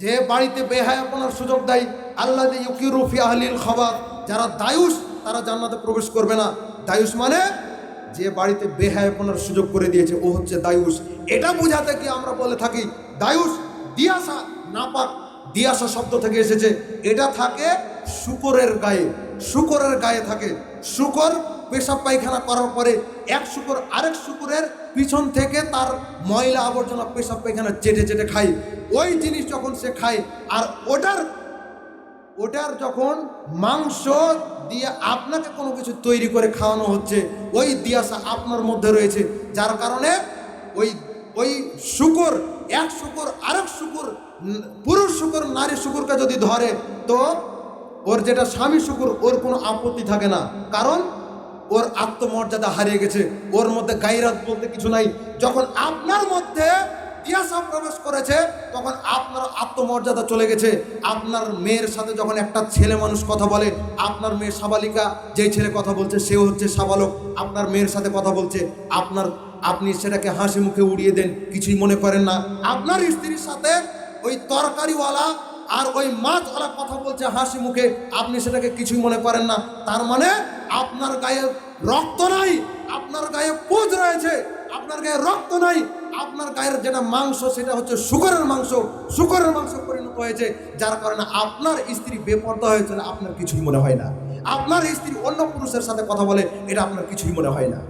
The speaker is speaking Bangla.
যে বাড়িতে বেহায়াপনার সুযোগ দেয়, আল্লাহ যে আহলিল খবর, যারা দায়ুস, তারা জান্নাতে প্রবেশ করবে না। দায়ুস মানে যে বাড়িতে বেহায়াপনার সুযোগ করে দিয়েছে, ও হচ্ছে দায়ুস। এটা বোঝাতে কি আমরা বলে থাকি, দায়ুস দিয়াসা নাপাক দিয়াসা শব্দ থেকে এসেছে। এটা থাকে শুকরের গায়ে শুকরের গায়ে থাকে। শুকর পেশাব পায়খানা করার পরে এক শুকর, আরেক শুকুরের পিছন থেকে তার ময়লা আবর্জনা পেশাব পায়খানা চেটে চেটে খায়। ওই জিনিস যখন সে খায়, আর ওটার ওটার যখন মাংস দিয়ে আপনাকে কোনো কিছু তৈরি করে খাওয়ানো হচ্ছে, ওই দিয়াসা আপনার মধ্যে রয়েছে। যার কারণে ওই ওই শুকর, এক শুকর, আরেক শুকর পুরুষ শুকর, নারী শুকুরকে যদি ধরে, তো ওর যেটা স্বামী শুকুর, ওর কোনো আপত্তি থাকে না। কারণ ওর আত্মমর্যাদা হারিয়ে গেছে। ওর মধ্যে গাইরাত বলতে কিছু নাই। যখন আপনার মধ্যে দিয়াসা প্রবেশ করেছে, তখন আপনার আত্মমর্যাদা চলে গেছে। আপনার মেয়ের সাথে যখন একটা ছেলে মানুষ কথা বলে, আপনার মেয়ে সাবালিকা যেই ছেলে কথা বলছে, সেও হচ্ছে সাবালক। আপনার মেয়ের সাথে কথা বলছে, আপনার, আপনি সেটাকে হাসি মুখে উড়িয়ে দেন, কিছুই মনে করেন না। আপনার স্ত্রীর সাথে ওই তরকারিওয়ালা আর ওই মাছওয়ালা কথা বলছে হাসি মুখে, আপনি সেটাকে কিছুই মনে করেন না। তার মানে আপনার গায়ে রক্ত নাই, আপনার গায়ে পুজ রয়েছে, আপনার গায়ে রক্ত নাই, আপনার গায়ের যেটা মাংস, সেটা হচ্ছে শুকরের মাংস শুকরের মাংস পরিণত হয়েছে, যার কারণে আপনার স্ত্রী বেপর্দা হয়েছে আপনার কিছুই মনে হয় না। আপনার স্ত্রী অন্য পুরুষের সাথে কথা বলে, এটা আপনার কিছুই মনে হয় না।